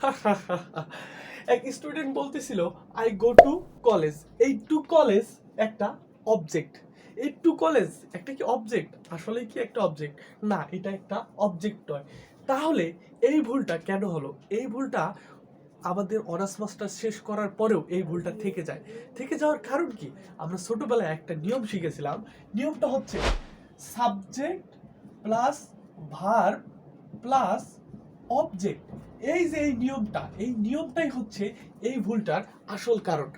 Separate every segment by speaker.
Speaker 1: এক স্টুডেন্ট বলতেছিল I go to college এই টু কলেজ একটা অবজেক্ট এই টু কলেজ একটা কি অবজেক্ট আসলে কি একটা অবজেক্ট না, এটা একটা অবজেক্ট নয়। তাহলে এই ভুলটা কেন হলো? এই ভুলটা আমাদের অনার্স মাস্টার শেষ করার পরেও এই ভুলটা থেকে যায়। থেকে যাওয়ার কারণ কি? আমরা ছোটোবেলায় একটা নিয়ম শিখেছিলাম। নিয়মটা হচ্ছে subject plus verb plus object এই যে এই নিয়মটা এই নিয়মটাই হচ্ছে এই ভুলটার আসল কারণ।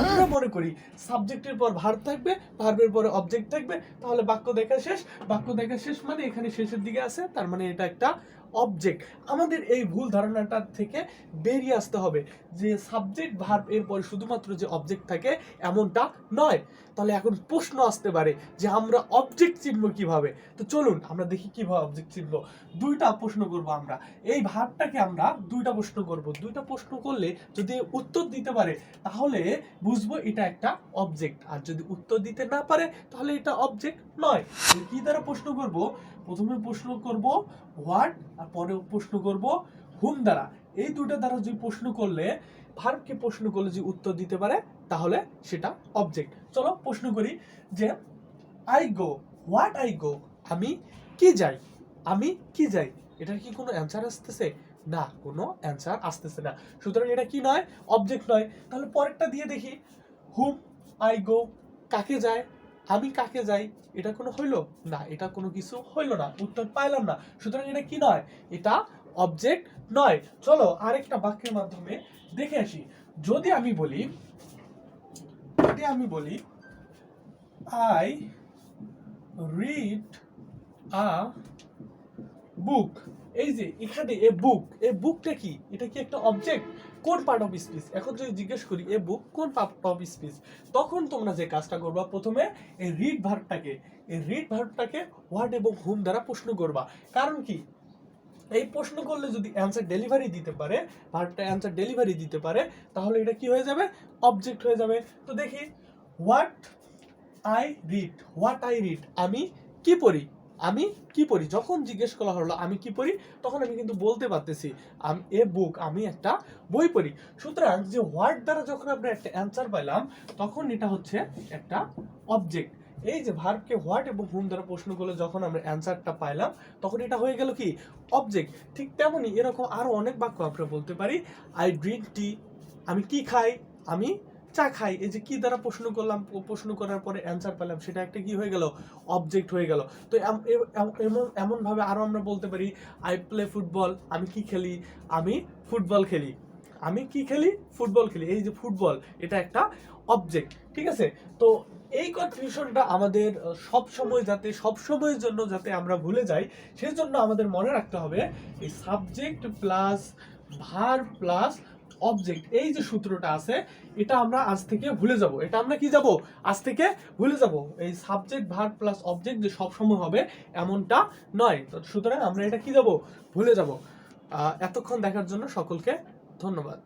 Speaker 1: আমরা মনে করি সাবজেক্টের পর ভার থাকবে ভার্বের পরে অবজেক্ট থাকবে তাহলে বাক্য দেখা শেষ। বাক্য দেখা শেষ মানে এখানে শেষের দিকে আছে তার মানে এটা একটা অবজেক্ট আমাদের এই ভুল ধারণাটা থেকে বেরিয়ে আসতে হবে যে সাবজেক্ট ভার্ব এর পরে শুধুমাত্র যে অবজেক্ট থাকে এমনটা নয়। তাহলে এখন প্রশ্ন আসতে পারে যে আমরা অবজেক্ট চিনব কীভাবে? তো চলুন আমরা দেখি কীভাবে অবজেক্ট চিনব। দুইটা প্রশ্ন করব আমরা। এই ভাবটাকে আমরা দুইটা প্রশ্ন করব। দুইটা প্রশ্ন করলে যদি উত্তর দিতে পারে, তাহলে বুঝব এটা একটা অবজেক্ট আর যদি উত্তর দিতে না পারে, তাহলে এটা অবজেক্ট নয়। কি দ্বারা প্রশ্ন করব? প্রথমে প্রশ্ন করব হোয়াট আর পরে প্রশ্ন করব, হুম দ্বারা। এই দুটো দ্বারা যদি প্রশ্ন করলে ভার্বকে প্রশ্ন করলে যদি উত্তর দিতে পারে, তাহলে সেটা অবজেক্ট চলো প্রশ্ন করি যে I go what I go আমি কি যাই? আমি কি যাই? এটার কি কোনো অ্যান্সার আসতেছে? না, কোনো অ্যান্সার আসতেছে না। সুতরাং এটা কি নয়? অবজেক্ট নয়। তাহলে পরেরটা দিয়ে দেখি। হুম আই গো কাকে যায়? আমি কাকে যাই? এটা কোনো হইল? না, এটা কোনো কিছু হইল না। উত্তর পাইলাম না। সুতরাং এটা কি নয়? এটা অবজেক্ট নয়। চলো আরেকটা বাক্যের মাধ্যমে দেখে আসি। যদি আমি বলি, যদি আমি বলি আই রিড আ বুক এই যে এখানে এ বুক এ বুকটা কি? এটা কি একটা অবজেক্ট কোন পার্ট অফ স্পিচ এখন যদি জিজ্ঞেস করি এ বুক কোন পার্ট অফ স্পিচ তখন তোমরা যে কাজটা করবা, প্রথমে এই রিড ভার্বটাকে এই রিড ভার্বটাকে হোয়াট এবং হুম দ্বারা প্রশ্ন করবা। কারণ কি? এই প্রশ্ন করলে যদি অ্যান্সার ডেলিভারি দিতে পারে ভার্বটা অ্যান্সার ডেলিভারি দিতে পারে, তাহলে এটা কি হয়ে যাবে? অবজেক্ট হয়ে যাবে। তো দেখি what I read what I read আমি কি পড়ি? আমি কি পড়ি? যখন জিজ্ঞেস করা হলো, আমি কি পড়ি? তখন আমি কিন্তু বলতে পারতেছি, আমি, এ বুক আমি একটা বই পড়ি। সুতরাং যে হোয়াট দ্বারা যখন আমরা একটা অ্যান্সার পাইলাম, তখন এটা হচ্ছে একটা অবজেক্ট এই যে ভার্বকে হোয়াট এবং হুম দ্বারা প্রশ্ন করলে, যখন আমরা অ্যান্সারটা পাইলাম, তখন এটা হয়ে গেল কি? অবজেক্ট ঠিক তেমনই এরকম আরও অনেক বাক্য আমরা বলতে পারি। আই ড্রিঙ্ক টি আমি কি খাই, আমি চা খাই, এই যে কি দ্বারা প্রশ্ন করলাম, প্রশ্ন করার পরে অ্যান্সার পেলাম, সেটা একটা কি হয়ে গেল? অবজেক্ট হয়ে গেল। তো এম- এম- এমন এমন ভাবে আরও আমরা বলতে পারি আই প্লে ফুটবল আমি কি খেলি? আমি ফুটবল খেলি। আমি কি খেলি? ফুটবল খেলি। এই যে ফুটবল এটা একটা অবজেক্ট ঠিক আছে? তো এই কনফিউশনটা আমাদের সব সময় যাতে সব সময়ের জন্য যাতে আমরা ভুলে যাই সেই জন্য আমাদের মনে রাখতে হবে, এই subject plus verb plus object এই যে সূত্রটা আছে, এটা আমরা আজ থেকে ভুলে যাব। এটা আমরা কি যাব? আজ থেকে ভুলে যাব। এই সাবজেক্ট ভার প্লাস অবজেক্ট যে সবসময় হবে, এমনটা নয়। তো সুতরাং আমরা এটা কি যাব? ভুলে যাব। এতক্ষণ দেখার জন্য সকলকে ধন্যবাদ।